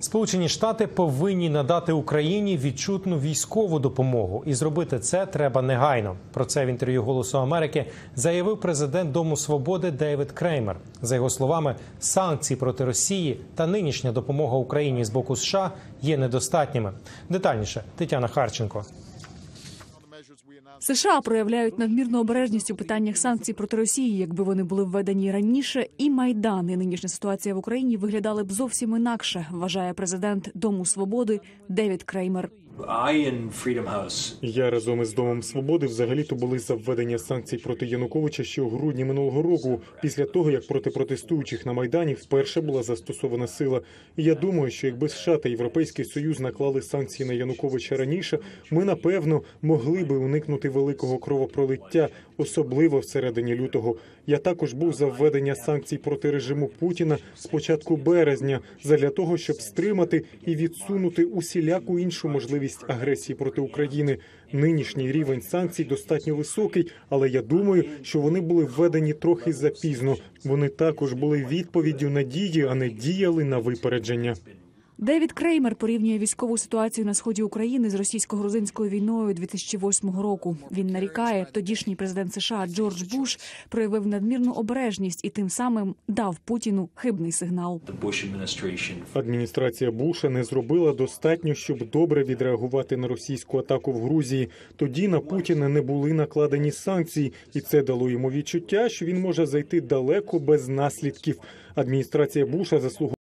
Сполучені Штати повинні надати Україні відчутну військову допомогу, і зробити це треба негайно. Про це в інтерв'ю Голосу Америки заявив президент Дому Свободи Дейвід Креймер. За його словами, санкції проти Росії та нинішня допомога Україні з боку США є недостатніми. Детальніше Тетяна Харченко. США проявляють надмірну обережність у питаннях санкцій проти Росії. Якби вони були введені раніше, і майдан і нинішня ситуація в Україні виглядали б зовсім інакше. Вважає президент Дому Свободи Девід Креймер. Я разом із Домом Свободи взагалі-то були за введення санкцій проти Януковича ще у грудні минулого року, після того як проти протестуючих на майдані вперше була застосована сила. І я думаю, що якби США та Європейський Союз наклали санкції на Януковича раніше, ми напевно могли би уникнути великого кровопролиття, особливо всередині лютого. Я також був за введення санкцій проти режиму Путіна з початку березня, задля того, щоб стримати і відсунути усіляку іншу можливість агресії проти України. Нинішній рівень санкцій достатньо високий, але я думаю, що вони були введені трохи запізно. Вони також були відповіддю на дії, а не діяли на випередження. Девід Креймер порівнює військову ситуацію на сході України з російсько-грузинською війною 2008 року. Він нарікає, тодішній президент США Джордж Буш проявив надмірну обережність і тим самим дав Путіну хибний сигнал. Адміністрація Буша не зробила достатньо, щоб добре відреагувати на російську атаку в Грузії. Тоді на Путіна не були накладені санкції, і це дало йому відчуття, що він може зайти далеко без наслідків. Адміністрація Буша заслуговує